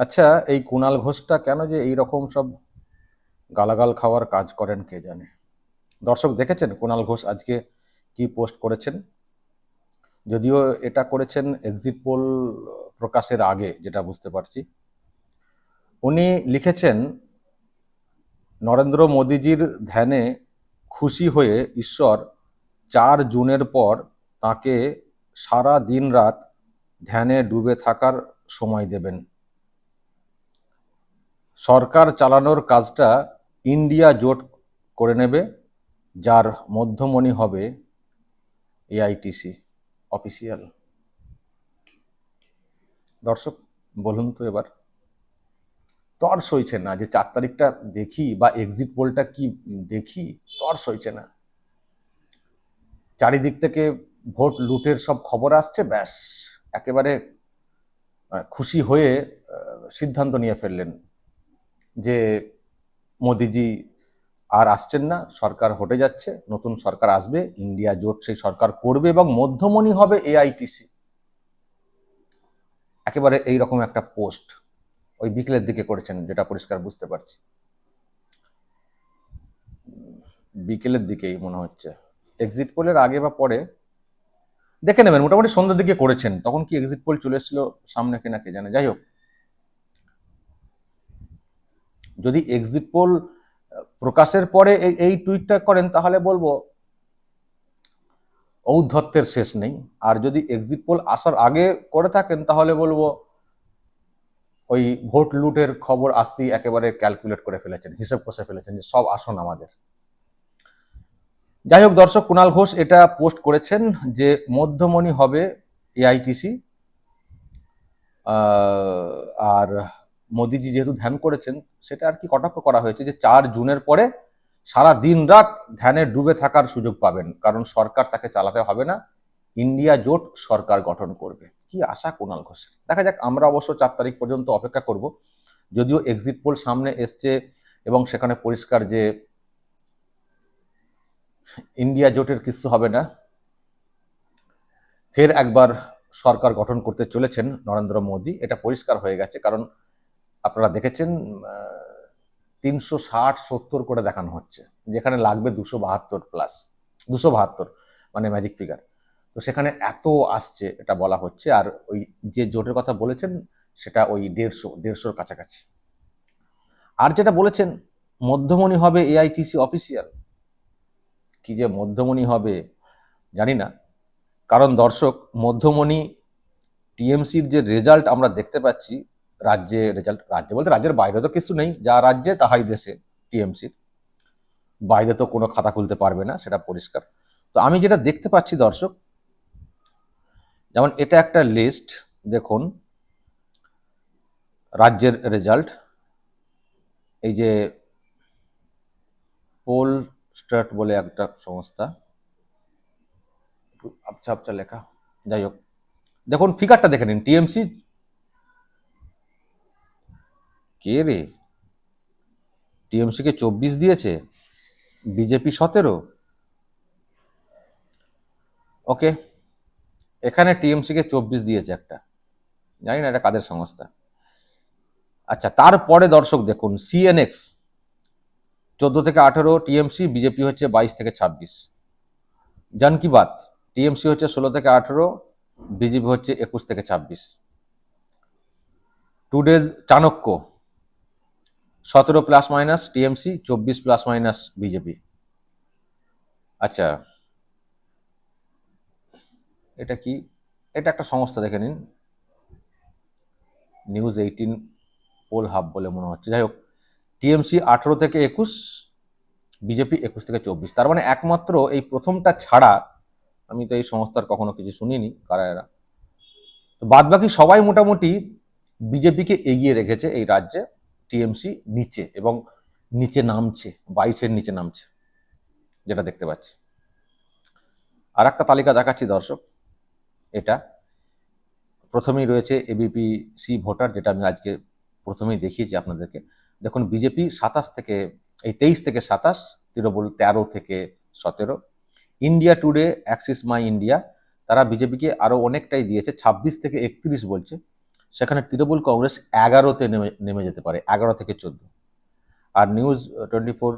আচ্ছা এই কুণাল ঘোষটা কেন যে এই রকম সব গালাগাল খাওয়ার কাজ করেন কে জানে? দর্শক দেখেছেন কুণাল ঘোষ আজকে কি পোস্ট করেছেন? যদিও এটা করেছেন এক্সিট পোল প্রকাশের আগে, যেটা বুঝতে পারছি। উনি লিখেছেন, নরেন্দ্র মোদীজির ধ্যানে খুশি হয়ে ঈশ্বর চার জুনের পর তাকে সারা দিন রাত ধ্যানে ডুবে থাকার সময় দেবেন। সরকার চালানোর কাজটা ইন্ডিয়া জোট করে নেবে, যার মধ্যমণি হবে এআইটিসি অফিসিয়াল। দর্শক, বলুন তো এবার। তর সইছে না, যে চার তারিখটা দেখি বা এক্সিট পোলটা কি দেখি, তর সইছে না। চারিদিক থেকে ভোট লুটের সব খবর আসছে, ব্যাস। একেবারে খুশি হয়ে সিদ্ধান্ত নিয়ে ফেললেন যে মোদিজি আর আসছেন না, সরকার হটে যাচ্ছে, নতুন সরকার আসবে, ইন্ডিয়া জোট সেই সরকার করবে এবং মধ্যমণি হবে এআইটিসি। একেবারে এই রকম একটা পোস্ট ওই বিকেলের দিকে করেছেন, যেটা পরিষ্কার বুঝতে পারছি। বিকেলের দিকেই মনে হচ্ছে। এক্সিট পোলের আগে বা পরে, দেখে নেবেন, মোটামুটি সন্ধ্যার দিকে করেছেন, তখন কি এক্সিট পোল চলে এসেছিল সামনে কিনা কে জানে। যাই হোক যদি এক্সিট পোল প্রকাশের পরে এই টুইটটা করেন, তাহলে বলব, ঔদ্ধত্যের শেষ নেই। আর যদি এক্সিট পোল আসার আগে করে থাকেন, তাহলে বলব, ওই ভোট লুটের খবর আসতেই একেবারে ক্যালকুলেট করে ফেলেছেন, হিসেব কষে ফেলেছেন যে সব আসন আমাদের। যাই হোক, দর্শক কুণাল ঘোষ এটা পোস্ট করেছেন যে মধ্যমণি হবে এআইটিসি আর মোদিজি যেহেতু ধ্যান করেছেন, সেটা আর কি কটাক্ষ করা হয়েছে যে চার জুনের পরে সারা দিন রাত ধ্যানে ডুবে থাকার সুযোগ পাবেন। কারণ সরকার তাকে চালাতে হবে না, ইন্ডিয়া জোট সরকার গঠন করবে। কি আশা কুণাল ঘোষের? দেখা যাক, আমরা অবশ্য চার তারিখ পর্যন্ত অপেক্ষা করব। যদিও এক্সিট পোল সামনে এসছে এবং সেখানে পরিষ্কার যে ইন্ডিয়া জোটের কিছু হবে না, ফের একবার সরকার গঠন করতে চলেছেন নরেন্দ্র মোদী। এটা পরিষ্কার হয়ে গেছে, কারণ আপনারা দেখেছেন তিনশো ষাট, সত্তর করে দেখানো হচ্ছে, যেখানে লাগবে দুশো বাহাত্তর প্লাস দুশো বাহাত্তর মানে ম্যাজিক ফিগার তো সেখানে এত আসছে, এটা বলা হচ্ছে, আর ওই যে জোটের কথা বলেছেন, সেটা ওই দেড়শো, দেড়শোর কাছাকাছি। আর যেটা বলেছেন, মধ্যমণি হবে এআইটিসি অফিসিয়াল কি যে মধ্যমণি হবে, জানি না। কারণ দর্শক, মধ্যমণি টিএমসির যে রেজাল্ট আমরা দেখতে পাচ্ছি রাজ্যে রেজাল্ট রাজ্যে বলতে রাজ্যের বাইরে তো কিছু নেই। যা রাজ্যে, তাহাই দেশে টিএমসির বাইরে তো কোনো খাতা খুলতে পারবে না, সেটা পরিষ্কার। তো আমি যেটা দেখতে পাচ্ছি দর্শক, যেমন এটা একটা লিস্ট দেখুন, রাজ্যের রেজাল্ট এই যে পোল স্টার্ট বলে একটা সংস্থা আবছা আবছা লেখা, যাই হোক। দেখুন ফিগারটা দেখে নিন টিএমসি কে রে? টিএমসি কে চব্বিশ দিয়েছে? বিজেপি সতেরো? ওকে, এখানে টিএমসি কে চব্বিশ দিয়েছে একটা। জানি না এটা কাদের সংস্থা। আচ্ছা তারপরে দর্শক দেখুন, সিএনএক্স, চোদ্দ থেকে আঠেরো, টিএমসি, বিজেপি হচ্ছে বাইশ থেকে ছাব্বিশ। জন কি বাত, টিএমসি হচ্ছে ষোলো থেকে আঠেরো, বিজেপি হচ্ছে একুশ থেকে ছাব্বিশ। টু ডেজ চাণক্য সতেরো প্লাস মাইনাস টিএমসি চব্বিশ প্লাস মাইনাস বিজেপি আচ্ছা এটা কি? এটা একটা সংস্থা দেখে নিন। নিউজ এইটিন পোল হাব বলে মনে হচ্ছে। যাই হোক টিএমসি আঠেরো থেকে একুশ বিজেপি একুশ থেকে চব্বিশ। তার মানে একমাত্র এই প্রথমটা ছাড়া আমি তো এই সংস্থার কখনো কিছু শুনিনি, কারা এরা? তো বাদ বাকি সবাই মোটামুটি বিজেপিকে এগিয়ে রেখেছে এই রাজ্যে। টিএমসি নিচে এবং নিচে নামছে, বাইশের নিচে নামছে, যেটা দেখতে পাচ্ছি। আর একটা তালিকা দেখাচ্ছি দর্শক, এটা প্রথমেই রয়েছে এবিপি সি ভোটার, যেটা আমি আজকে প্রথমেই দেখিয়েছি আপনাদেরকে। দেখুন বিজেপি সাতাশ থেকে, এই তেইশ থেকে সাতাশ, তৃণমূল তেরো থেকে সতেরো। India Today Axis My India তারা বিজেপিকে আরও অনেকটাই দিয়েছে, ছাব্বিশ থেকে একত্রিশ বলছে। সেখানে তৃণমূল কংগ্রেস এগারোতে নেমে নেমে যেতে পারে, এগারো থেকে চোদ্দ। আর নিউজ টোয়েন্টি ফোর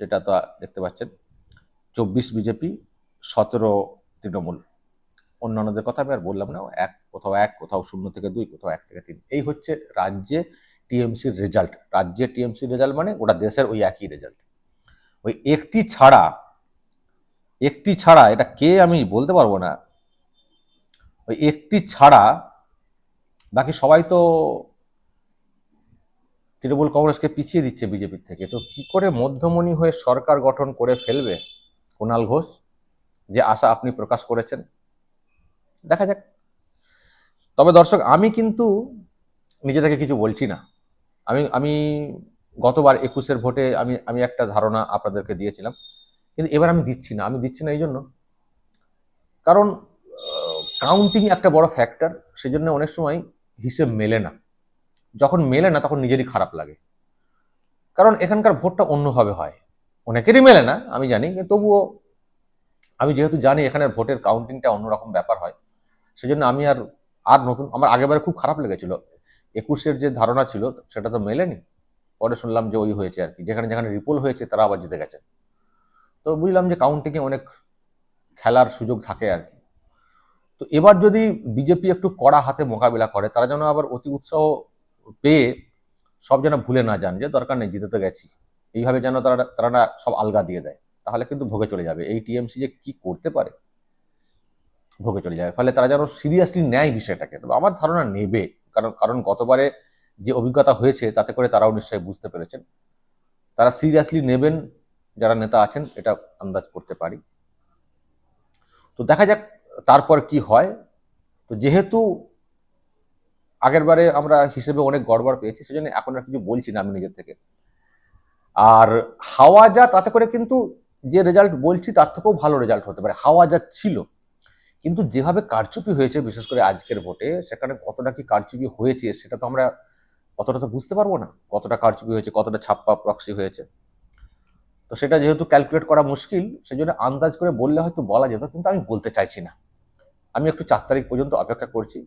যেটা তো দেখতে পাচ্ছেন, চব্বিশ বিজেপি, সতেরো তৃণমূল। অন্যান্যদের কথা আমি আর বললাম না, এক কোথাও এক, কোথাও শূন্য থেকে দুই, কোথাও এক থেকে তিন। এই হচ্ছে রাজ্যে টিএমসির রেজাল্ট। রাজ্যে টিএমসির রেজাল্ট মানে গোটা দেশের ওই একই রেজাল্ট। ওই একটি ছাড়া একটি ছাড়া, এটা কে আমি বলতে পারব না। ওই একটি ছাড়া বাকি সবাই তো তৃণমূল কংগ্রেসকে পিছিয়ে দিচ্ছে বিজেপির থেকে। তো কি করে মধ্যমণি হয়ে সরকার গঠন করে ফেলবে কুণাল ঘোষ? যে আশা আপনি প্রকাশ করেছেন। দেখা যাক। তবে দর্শক, আমি কিন্তু নিজে থেকে কিছু বলছি না। আমি আমি গতবার একুশের ভোটে আমি আমি একটা ধারণা আপনাদেরকে দিয়েছিলাম। কিন্তু এবার আমি দিচ্ছি না। আমি দিচ্ছি না এই জন্য। কারণ কাউন্টিং একটা বড় ফ্যাক্টর সেজন্য অনেক সময় হিসেব মেলে না। যখন মেলে না, তখন নিজেরই খারাপ লাগে। কারণ এখানকার ভোটটা অন্যভাবে হয়। অনেকেরই মেলে না, আমি জানি তবুও আমি যেহেতু জানি এখানের ভোটের কাউন্টিংটা অন্যরকম ব্যাপার হয়, সেজন্য আমি আর আর নতুন, আমার আগেবারে খুব খারাপ লেগেছিল। একুশের যে ধারণা ছিল, সেটা তো মেলেনি। পরে শুনলাম যে ওই হয়েছে আর কি। যেখানে যেখানে রিপোল হয়েছে, তারা আবার জিতে গেছে। তো বুঝলাম যে কাউন্টিংয়ে অনেক খেলার সুযোগ থাকে আর কি। তো এবার যদি বিজেপি একটু কড়া হাতে মোকাবিলা করে, তারা যেন আবার অতি উৎসাহ পেয়ে সব যেন ভুলে না যান যে দরকার নেই, জিতে তো গেছি। এইভাবে যেন তারা তারা না সব আলগা দিয়ে দেয়, তাহলে কিন্তু ভোগে চলে যাবে। এই টিএমসি যে কি করতে পারে? ভোগে চলে যাবে। ফলে তারা যেন সিরিয়াসলি নেয় বিষয়টাকে। তবে আমার ধারণা নেবে। কারণ কারণ গতবারে যে অভিজ্ঞতা হয়েছে, তাতে করে তারাও নিশ্চয়ই বুঝতে পেরেছেন। তারা সিরিয়াসলি নেবেন যারা নেতা আছেন, এটা আন্দাজ করতে পারি। তো দেখা যাক তারপর কি হয়? তো যেহেতু আগের বারে আমরা হিসেবে অনেক গড়বড় পেয়েছি, সেজন্য এখন আর কিছু বলছি না আমি নিজের থেকে। আর হাওয়া যা, তাতে করে কিন্তু যে রেজাল্ট বলছি, তার থেকেও ভালো রেজাল্ট হতে পারে। হাওয়া যা ছিল, কিন্তু যেভাবে কারচুপি হয়েছে, বিশেষ করে আজকের ভোটে, সেখানে কতটা কি কারচুপি হয়েছে, সেটা তো আমরা কতটা তো বুঝতে পারব না। কতটা কারচুপি হয়েছে, কতটা ছাপ্পা প্রক্সি হয়েছে। তো সেটা যেহেতু ক্যালকুলেট করা মুশকিল সেই জন্য আন্দাজ করে বললে হয়তো বলা যেত, কিন্তু আমি বলতে চাইছি না। আমি একটু চার তারিখ পর্যন্ত অপেক্ষা করছি।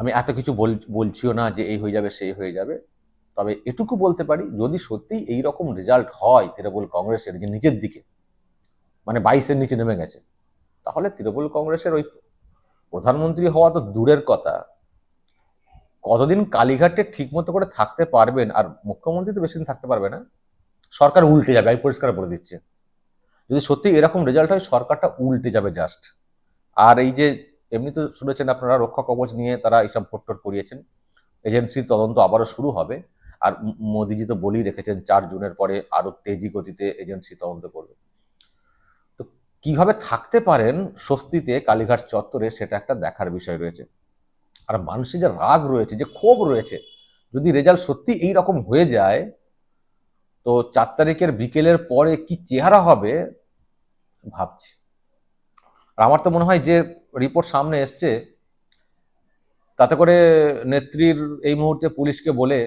আমি এত কিছু বলছিও না যে এই হয়ে যাবে, সেই হয়ে যাবে। তবে এটুকু বলতে পারি, যদি সত্যিই এই রকম রেজাল্ট হয় তৃণমূল কংগ্রেসের যে নিচের দিকে মানে বাইশের নিচে নেমে গেছে, তাহলে তৃণমূল কংগ্রেসের ওই প্রধানমন্ত্রী হওয়া তো দূরের কথা। কতদিন কালীঘাটে ঠিক মতো করে থাকতে পারবেন, আর মুখ্যমন্ত্রী তো বেশি দিন থাকতে পারবে না। সরকার উল্টে যাবে, আমি পরিষ্কার বলে দিচ্ছে। যদি সত্যি এরকম রেজাল্ট হয়, সরকারটা উল্টে যাবে জাস্ট আর এই যে এমনি তো শুনেছেন আপনারা রক্ষা কবচ নিয়ে তারা এইসব ভোট্টোট করিয়েছেন। এজেন্সির তদন্ত আবারও শুরু হবে। আর মোদিজি তো বলেই রেখেছেন, চার জুনের পরে আরও তেজি গতিতে এজেন্সি তদন্ত করবে। তো কীভাবে থাকতে পারেন স্বস্তিতে কালীঘাট চত্বরে সেটা একটা দেখার বিষয় রয়েছে। আর মানুষের যে রাগ রয়েছে, যে ক্ষোভ রয়েছে, যদি রেজাল্ট সত্যি এই রকম হয়ে যায় তো চার তারিখের বিকেলের পরে কি চেহারা হবে ভাবছি। আর আমার তো মনে হয় যে রিপোর্ট সামনে এসছে, তাতে করে নেত্রীর এই মুহূর্তে পুলিশকে বলে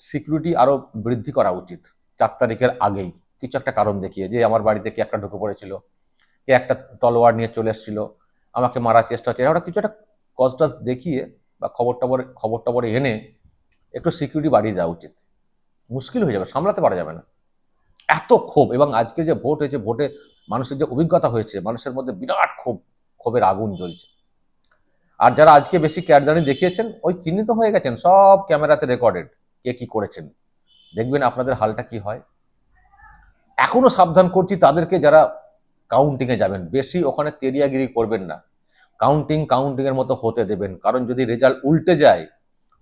সিকিউরিটি আরও বৃদ্ধি করা উচিত চার তারিখের আগেই। কিছু একটা কারণ দেখিয়ে যে আমার বাড়িতে কে একটা ঢুকে পড়েছিল, কে একটা তলোয়ার নিয়ে চলে এসেছিল, আমাকে মারার চেষ্টা হচ্ছে। ওটা কিছু একটা কজ টজ দেখিয়ে বা খবর টবর খবর টবর এনে একটু সিকিউরিটি বাড়িয়ে দেওয়া উচিত। মুশকিল হয়ে যাবে, সামলাতে পারা যাবে না। এত ক্ষোভ, এবং আজকে যে ভোট হয়েছে, ভোটে মানুষের যে অভিজ্ঞতা হয়েছে, মানুষের মধ্যে বিরাট ক্ষোভ, ক্ষোভের আগুন জ্বলছে। আর যারা আজকে বেশি ক্যারদানি দেখিয়েছেন, ওই চিহ্নিত হয়ে গেছেন, সব ক্যামেরাতে রেকর্ডেড কে কি করেছেন। দেখবেন আপনাদের হালটা কি হয়। এখনও সাবধান করছি, তাদেরকে যারা কাউন্টিংয়ে যাবেন, বেশি ওখানে তেরিয়াগিরি করবেন না। কাউন্টিং কাউন্টিং এর মতো হতে দেবেন, কারণ যদি রেজাল্ট উল্টে যায়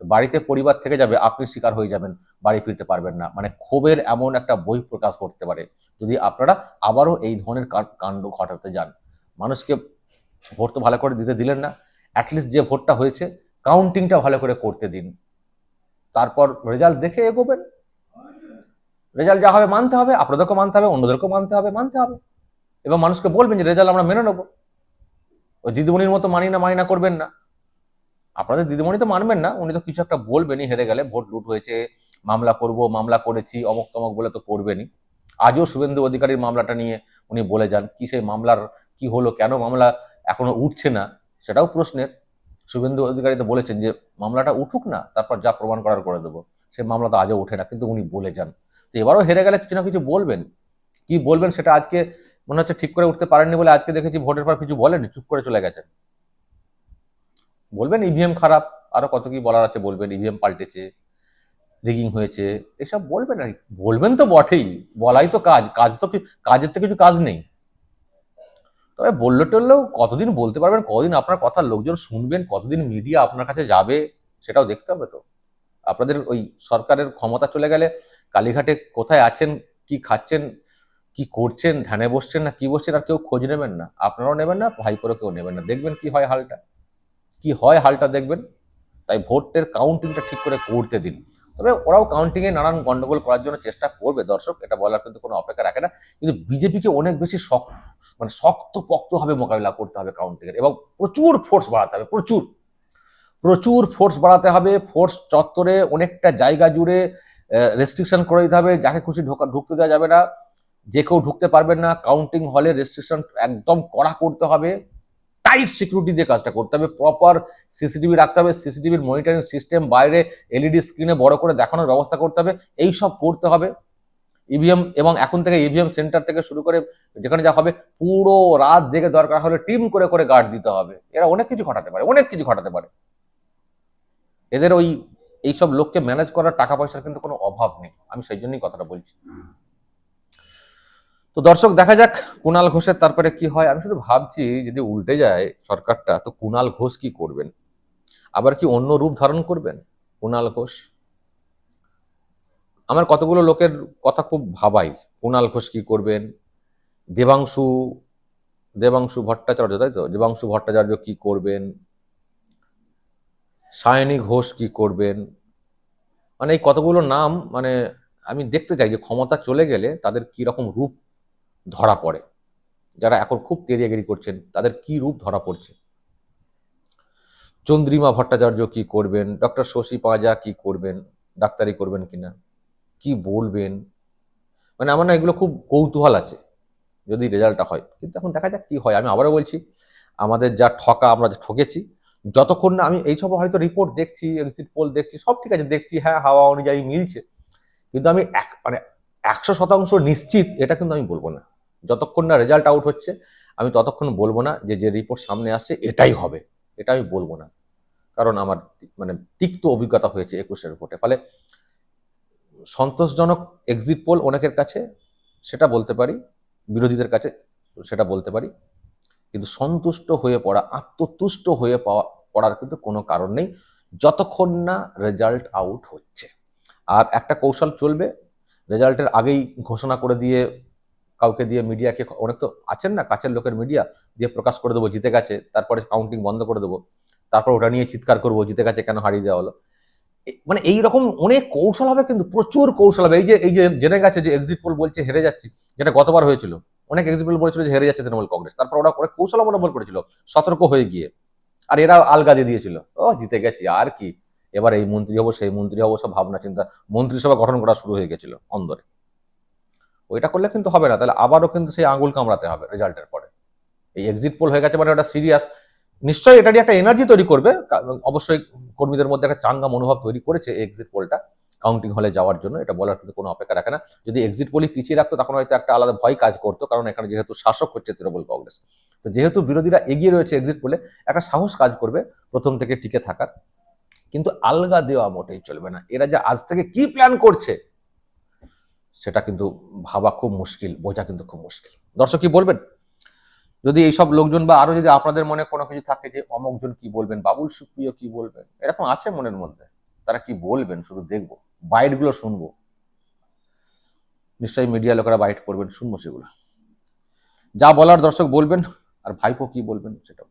বাড়িতে পরিবার থেকে যাবে, আপনি শিকার হয়ে যাবেন, বাড়ি ফিরতে পারবেন না। মানে ক্ষোভের এমন একটা বই প্রকাশ করতে পারে, যদি আপনারা আবারও এই ধরনের কাণ্ড ঘটাতে যান। মানুষকে ভোট তো ভালো করে দিতে দিলেন না অ্যাটলিস্ট যে ভোটটা হয়েছে কাউন্টিংটা ভালো করে করতে দিন। তারপর রেজাল্ট দেখে এগোবেন। রেজাল্ট যা হবে মানতে হবে, আপনাদেরকেও মানতে হবে, অন্যদেরকেও মানতে হবে মানতে হবে। এবং মানুষকে বলবেন যে রেজাল্ট আমরা মেনে নেব। ওই দিদিমণির মতো মানি না মানি না করবেন না। আপনাদের দিদিমণি তো মানবেন না, উনি তো কিছু একটা বলবেনই, হেরে গেলে ভোট লুট হয়েছে, মামলা করব, মামলা করেছি, অমক তমক বলে তো করবেনই। আজও শুভেন্দু অধিকারীর মামলাটা নিয়ে উনি বলে যান, কি সেই মামলার, কি হলো, কেন মামলা এখনও উঠছে না? সেটাও প্রশ্নের। শুভেন্দু অধিকারী তো বলেছেন যে, মামলাটা উঠুক না, তারপর যা প্রমাণ করার করে দেবো। সে মামলা তো আজও ওঠে না, কিন্তু উনি বলে যান। তো এবারও হেরে গেলে কিছু না কিছু বলবেন। কি বলবেন সেটা আজকে মনে হচ্ছে ঠিক করে উঠতে পারেননি বলে আজকে দেখেছি ভোটের পর কিছু বলেন চুপ করে চলে গেছেন। বলবেন ইভিএম খারাপ, আরও কত কি বলার আছে বলবেন ইভিএম পাল্টেছে রিগিং হয়েছে, এসব বলবেন আর। বলবেন তো বটেই, বলাই তো কাজ কাজ তো কাজের তো কিছু কাজ নেই। তবে বললে টললেও কতদিন বলতে পারবেন, কতদিন আপনার কথা লোকজন শুনবেন, কতদিন মিডিয়া আপনার কাছে যাবে, সেটাও দেখতে হবে তো। আপনাদের ওই সরকারের ক্ষমতা চলে গেলে, কালীঘাটে কোথায় আছেন, কি খাচ্ছেন, কি করছেন, ধ্যানে বসছেন না, কি বসছেন, আর কেউ খোঁজ নেবেন না। আপনারাও নেবেন না ভাইপোরও কেউ নেবেন না। দেখবেন কি হয় হালটা। কি হয় হালটা দেখবেন? তাই ভোটের কাউন্টিংটা ঠিক করে করতে দিন। তবে ওরাও কাউন্টিং এ নানান গন্ডগোল করার জন্য চেষ্টা করবে। দর্শক, এটা বলার কিন্তু কোনো অপেক্ষা রাখে না। কিন্তু বিজেপিকে অনেক বেশি মানে শক্ত হবে মোকাবিলা করতে হবে কাউন্টিং এর এবং প্রচুর ফোর্স বাড়াতে হবে, প্রচুর। প্রচুর ফোর্স বাড়াতে হবে ফোর্স চত্বরে অনেকটা জায়গা জুড়ে রেস্ট্রিকশন করে দিতে হবে। যাকে খুশি ঢোকা, ঢুকতে দেওয়া যাবে না। যে কেউ ঢুকতে পারবেন না। কাউন্টিং হলে রেস্ট্রিকশন একদম কড়া করতে হবে। টাইট সিকিউরিটি দিয়ে কাজটা করতে হবে প্রপার সিসিটিভি রাখতে হবে সিসিটিভির মনিটরিং সিস্টেম বাইরে এলইডি স্ক্রিনে বড় করে দেখানোর ব্যবস্থা করতে হবে, এই সব করতে হবে। ইভিএম এবং এখন থেকে ইভিএম সেন্টার থেকে শুরু করে যেখানে যা হবে, পুরো রাত জেগে দরকার হলে টিম করে করে গার্ড দিতে হবে। এরা অনেক কিছু ঘটাতে পারে, অনেক কিছু ঘটাতে পারে। এদের ওই, এইসব লোককে ম্যানেজ করার টাকা পয়সার কিন্তু কোনো অভাব নেই, আমি সেই জন্যই কথাটা বলছি। তো দর্শক, দেখা যাক কুণাল ঘোষের তারপরে কি হয়। আমি শুধু ভাবছি, যদি উল্টে যায় সরকারটা, তো কুণাল ঘোষ কি করবেন? আবার কি অন্য রূপ ধারণ করবেন কুণাল ঘোষ? আমার কতগুলো লোকের কথা খুব ভাবাই কুণাল ঘোষ কি করবেন? দেবাংশু দেবাংশু ভট্টাচার্য, তাই তো? দেবাংশু ভট্টাচার্য কি করবেন? সায়নী ঘোষ কি করবেন? মানে এই কতগুলো নাম মানে আমি দেখতে চাই যে ক্ষমতা চলে গেলে তাদের কি রকম রূপ ধরা পড়ে। যারা এখন খুব তেরিয়াগিরি করছেন, তাদের কি রূপ ধরা পড়ছে? চন্দ্রিমা ভট্টাচার্য কি করবেন? ডক্টর শশী পাজা কি করবেন? ডাক্তারি করবেন কিনা কি বলবেন? মানে আমার না এগুলো খুব কৌতূহল আছে, যদি রেজাল্টটা হয়। কিন্তু এখন দেখা যাক কি হয়। আমি আবারও বলছি, আমাদের যা ঠকা আমরা ঠকেছি, যতক্ষণ না আমি এইসব হয়তো রিপোর্ট দেখছি এক্সিট পোল দেখছি, সব ঠিক আছে, দেখছি হ্যাঁ হাওয়া অনুযায়ী মিলছে। কিন্তু আমি এক মানে একশো শতাংশ নিশ্চিত, এটা কিন্তু আমি বলব না। যতক্ষণ না রেজাল্ট আউট হচ্ছে, আমি ততক্ষণ বলব না যে যে রিপোর্ট সামনে আসছে, এটাই হবে। এটা আমি বলব না। কারণ আমার মানে তিক্ত অভিজ্ঞতা হয়েছে একুশের রিপোর্টে ফলে সন্তোষজনক এক্সিট পোল অনেকের কাছে, সেটা বলতে পারি, বিরোধীদের কাছে সেটা বলতে পারি। কিন্তু সন্তুষ্ট হয়ে পড়া, আত্মতুষ্ট হয়ে পাওয়া, পড়ার কিন্তু কোনো কারণ নেই, যতক্ষণ না রেজাল্ট আউট হচ্ছে। আর একটা কৌশল চলবে রেজাল্টের আগেই ঘোষণা করে দিয়ে কাউকে দিয়ে মিডিয়াকে অনেক তো আছেন না, কাছের লোকের মিডিয়া দিয়ে প্রকাশ করে দেবো, জিতে গেছে, তারপরে কাউন্টিং বন্ধ করে দেবো, তারপর ওটা নিয়ে চিৎকার করব, জিতে গেছে কেন, হারিয়ে দেওয়া হলো। মানে এই রকম অনেক কৌশল হবে কিন্তু প্রচুর কৌশল হবে। এই যে এই যে জেনে গেছে যে এক্সিট পোল বলছে, হেরে যাচ্ছি, যেটা গতবার হয়েছিল, অনেক এক্সিট পোল বলেছিল যে হেরে যাচ্ছে তৃণমূল কংগ্রেস, তারপর ওরা অনেক কৌশল অবলম্বন করেছিল, সতর্ক হয়ে গিয়ে, আর এরা আলগা দিয়ে দিয়েছিল, ও জিতে গেছি, আর কি, এবার এই মন্ত্রী হব, সেই মন্ত্রী হব সব ভাবনা চিন্তা মন্ত্রিসভা গঠন করা শুরু হয়ে গেছিল, অন্দরে। ওইটা করলে কিন্তু হবে না। তাহলে আবারও কিন্তু সেই আঙুল কামড়াতে হবে রেজাল্টের পরে। এই এক্সিট পোল হয়ে গেছে মানে ওটা সিরিয়াস নিশ্চয়ই এটা নিয়ে একটা এনার্জি তৈরি করবে। অবশ্যই কর্মীদের মধ্যে একটা চাঙ্গা মনোভাব তৈরি করেছে এক্সিট পোলটা কাউন্টিং হলে যাওয়ার জন্য এটা বলার কিন্তু কোনো অপেক্ষা রাখে না। যদি এক্সিট পোলই পিছিয়ে রাখতো তখন হয়তো একটা আলাদা ভয় কাজ করতো, কারণ এখানে যেহেতু শাসক হচ্ছে তৃণমূল কংগ্রেস। তো যেহেতু বিরোধীরা এগিয়ে রয়েছে এক্সিট পোলে একটা সাহস কাজ করবে প্রথম থেকে টিকে থাকার। কিন্তু আলগা দেওয়া মোটেই চলবে না। এরা যে আজ থেকে কি প্ল্যান করছে? সেটা কিন্তু ভাবা খুব মুশকিল, বোঝা কিন্তু খুব মুশকিল। দর্শক কি বলবেন? যদি এইসব লোকজন বা আরও যদি আপনাদের মনে কোনো কিছু থাকে যে অমকজন কি বলবেন, বাবুল সুপ্রিয় কি বলবেন, এরকম আছে মনের মধ্যে, তারা কি বলবেন শুধু দেখব বাইটগুলো শুনব। নিশ্চয়ই মিডিয়া লোকেরা বাইট করবেন, শুনব সেগুলো। যা বলার দর্শক বলবেন, আর ভাইপো কি বলবেন সেটাও।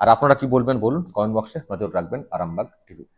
আর আপনারা কি বলবেন বলুন কমেন্ট বক্সে নজর রাখবেন, আরামবাগ টিভিতে